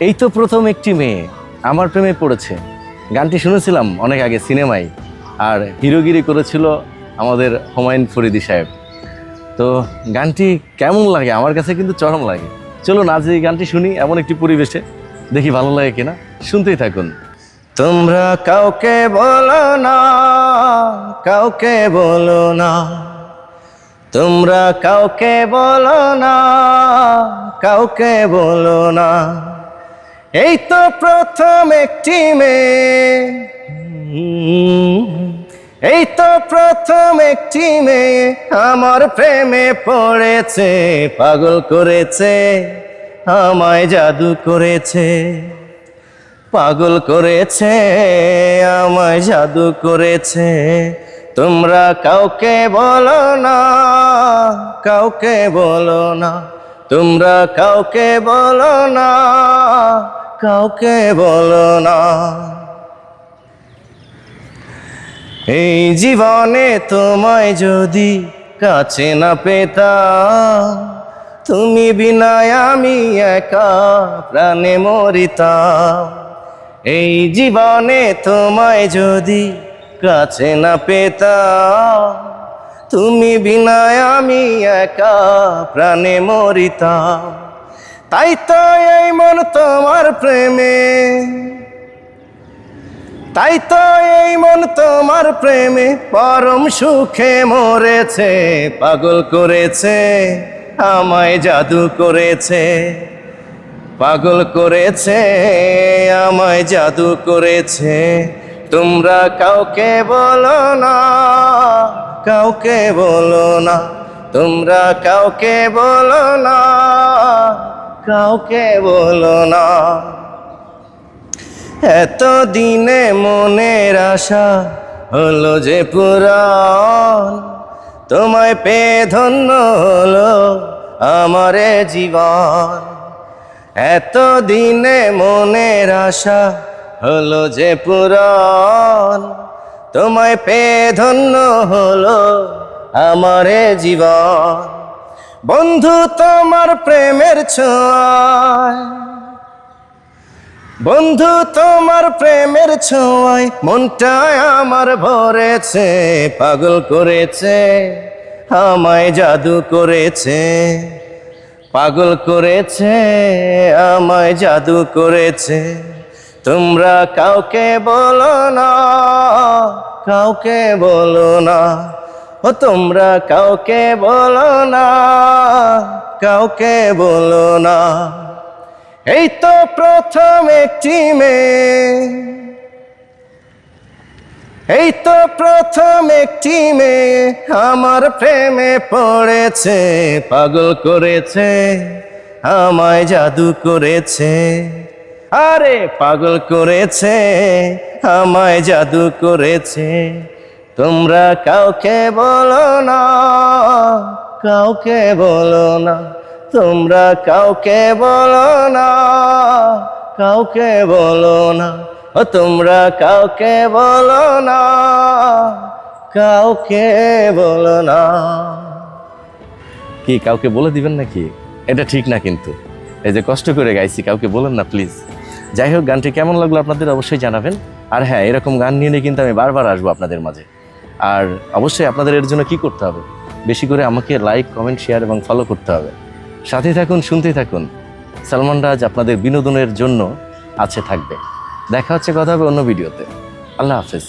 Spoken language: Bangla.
এই তো প্রথম একটি মেয়ে। আমার প্রেমে পড়েছে। গানটি শুনেছিলাম অনেক আগে সিনেমায়, আর হিরোগিরি করেছিল আমাদের হুমায়ুন ফরিদি সাহেব। তো গানটি কেমন লাগে? আমার কাছে কিন্তু চরম লাগে। চলুন, আজ এই গানটি শুনি এমন একটি পরিবেশে। দেখি ভালো লাগে কিনা। শুনতেই থাকুন। তোমরা কাউকে বলো না, কাউকে বলো না। তোমরা কাউকে বলো না, কাউকে বলো না। এই তো প্রথম একটি মেয়ে। এই তো প্রথম একটি মেয়ে আমার প্রেমে পড়েছে, পাগল করেছে, আমায় জাদু করেছে। পাগল করেছে, আমায় জাদু করেছে। তোমরা কাউকে বলো না, কাউকে বলো না। তোমরা কাউকে বলো না কাউকে বলো না। এই জীবনে তোমায় যদি কাছে না পেতাম, তুমি বিনায় আমি একা প্রাণে মরিতাম। এই জীবনে তোমায় যদি কাছে না পেতাম, তুমি বিনায় আমি একা প্রাণে মরিতাম। তাই তো এই মন তোমার প্রেমে। তাই তো এই মন তোমার প্রেমে, পরম সুখে মরেছে, পাগল করেছে, আমায় জাদু করেছে। পাগল করেছে, আমায় জাদু করেছে, তোমরা কাউকে বলো না, কাউকে বলো না, তোমরা কাউকে বলো না। কাউকে বলো না। এত দিনে মনের আশা হলো যে পুরাণ, তোমায় পেয়ে ধন্য হলো আমারে জীবন। এত দিনে মনের আশা হলো যে পুরাণ, তোমায় পেয়ে ধন্য হলো আমারে জীবন। বন্ধু তোমার প্রেমের ছোঁয়ায়। বন্ধু তোমার প্রেমের ছোঁয়ায় মনটায় আমার ভরেছে, পাগল করেছে, আমায় জাদু করেছে। পাগল করেছে, আমায় জাদু করেছে। তোমরা কাউকে বলো না, কাউকে বলো না। ও তোমরা কাউকে বলো না, কাউকে বলো না। এই তো প্রথম একটি মেয়ে। এই তো প্রথম একটি মেয়ে, আমার প্রেমে পড়েছে, পাগল করেছে, আমায় জাদু করেছে। আরে পাগল করেছে, আমায় জাদু করেছে। তোমরা কাউকে বলো না, কাউকে বলো না। তোমরা কাউকে বলো না, কাউকে বলো না। ও তোমরা কাউকে বলো না, কাউকে বলো না। কি, কাউকে বলে দিবেন নাকি? এটা ঠিক না কিন্তু। এই যে কষ্ট করে গাইছি, কাউকে বলেন না প্লিজ যাই হোক, গানটি কেমন লাগল আপনাদের অবশ্যই জানাবেন। আর হ্যাঁ এরকম গান নিয়ে কিন্তু আমি বারবার আসব আপনাদের মাঝে। আর অবশ্যই আপনাদের এর জন্য কি করতে হবে? বেশি করে আমাকে লাইক কমেন্ট শেয়ার এবং ফলো করতে হবে। সাথে থাকুন শুনতে থাকুন। সালমান রাজ আপনাদের বিনোদনের জন্য আছে থাকবে। দেখা হচ্ছে, কথা হবে অন্য ভিডিওতে আল্লাহ হাফেজ।